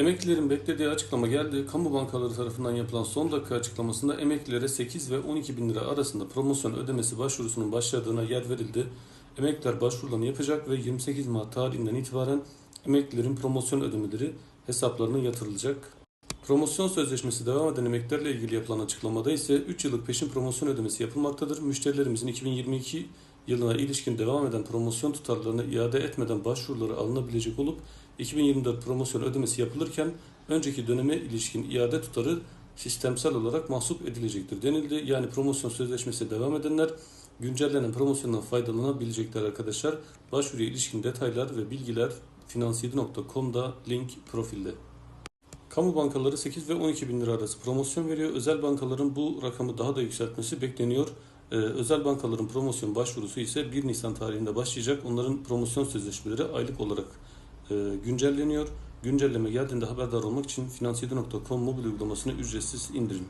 Emeklilerin beklediği açıklama geldi. Kamu bankaları tarafından yapılan son dakika açıklamasında emeklilere 8 ve 12 bin lira arasında promosyon ödemesi başvurusunun başladığına yer verildi. Emekliler başvurularını yapacak ve 28 Mart tarihinden itibaren emeklilerin promosyon ödemeleri hesaplarına yatırılacak. Promosyon sözleşmesi devam eden emeklilerle ilgili yapılan açıklamada ise 3 yıllık peşin promosyon ödemesi yapılmaktadır. Müşterilerimizin 2022 yılına ilişkin devam eden promosyon tutarlarını iade etmeden başvuruları alınabilecek olup 2024 promosyon ödemesi yapılırken önceki döneme ilişkin iade tutarı sistemsel olarak mahsup edilecektir denildi. Yani promosyon sözleşmesi devam edenler güncellenen promosyondan faydalanabilecekler arkadaşlar. Başvuruya ilişkin detaylar ve bilgiler finans7.com'da link profilde. Kamu bankaları 8 ve 12 bin lira arası promosyon veriyor. Özel bankaların bu rakamı daha da yükseltmesi bekleniyor. Ee, özel bankaların promosyon başvurusu ise 1 Nisan tarihinde başlayacak. Onların promosyon sözleşmeleri aylık olarak e, güncelleniyor. Güncelleme geldiğinde haberdar olmak için finans7.com mobil uygulamasını ücretsiz indirin.